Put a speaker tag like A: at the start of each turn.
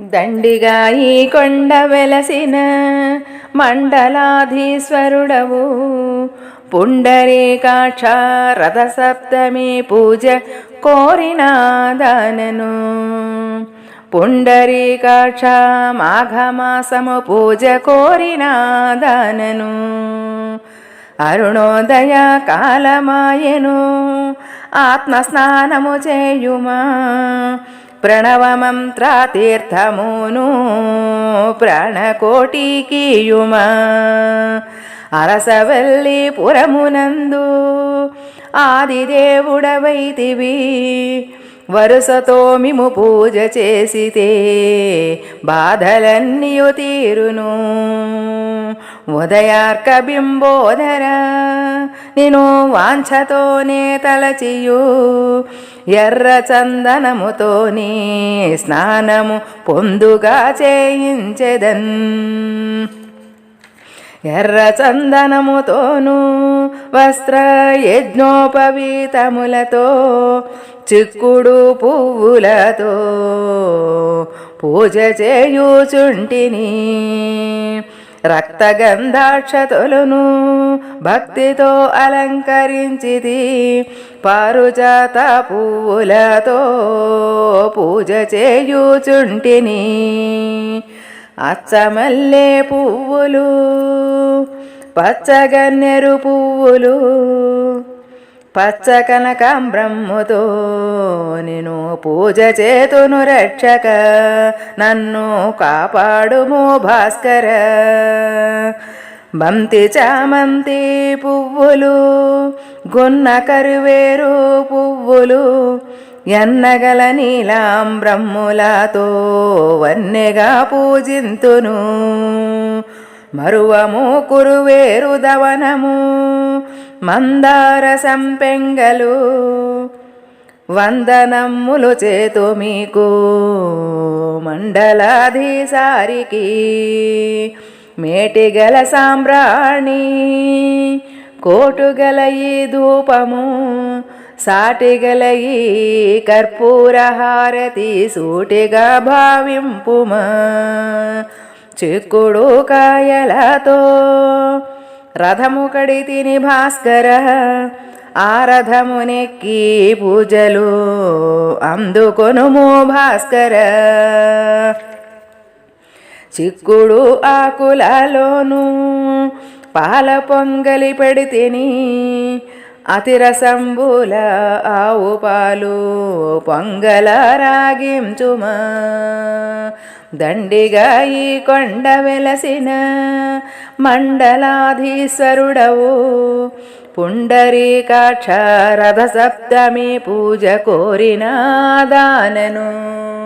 A: దండిగా ఈ కొండ వెలసిన మండలాధీశ్వరుడవు. పుండరీకాక్ష రథసప్తమి పూజ కోరినాదనను పుండరీకాక్ష మాఘమాసము పూజ కోరినాదనను అరుణోదయ కాలమాయను ఆత్మస్నానము చేయుమా. ప్రణవమంత్రాతీర్థమును ప్రాణకోటికీయుమా అరసవల్లి పురమునందు ఆదిదేవుడవైతివి. వరుసతో మిము పూజ చేసితే బాధలన్నీయు తీరును. ఉదయార్క బింబోదర నేను వాంఛతోనే తలచియు. ఎర్ర చందనముతోనే స్నానము పొందుగా చేయించెదన్. ఎర్ర చందనముతోనూ వస్త్ర యజ్ఞోపవీతములతో చిక్కుడు పువ్వులతో పూజ చేయుచుంటిని. రక్తగంధాక్షతులను భక్తితో అలంకరించిది పారుజాత పువ్వులతో పూజ చేయుచుంటిని. అచ్చమల్లె పువ్వులు పచ్చగన్నెరు పువ్వులు పచ్చ కనకాంబ్రహ్ముతో నేను పూజ చేతును రక్షక. నన్ను కాపాడుము భాస్కర. బంతి చామంతి పువ్వులు గున్న కరువేరు పువ్వులు ఎన్నగల నీలాం బ్రహ్ములతో వన్నెగా పూజింతును. మరువము కురువేరు దవనము మందార సంపెంగలు వందనమ్ములు చేతు మీకు. మండలాధీసారికి మేటిగల సాంబ్రాణి కోటుగల ఈ ధూపము సాటిగల ఈ కర్పూర హారతి సూటిగా భావింపుమా. చిక్కుడు కాయలతో రథముకడితిని భాస్కర ఆ రథమునెక్కి పూజలు అందుకొనుము భాస్కర. చిక్కుడు ఆకులలోనూ పాల పొంగలి పెడితిని అతిరసంబుల ఆవు పాలు పొంగల రాగించుమా. దండిగా ఈ కొండ వెలసిన మండలాధీశ్వరుడవు. పుండరీకాక్ష రథ సప్తమి పూజ కోరినా దానను.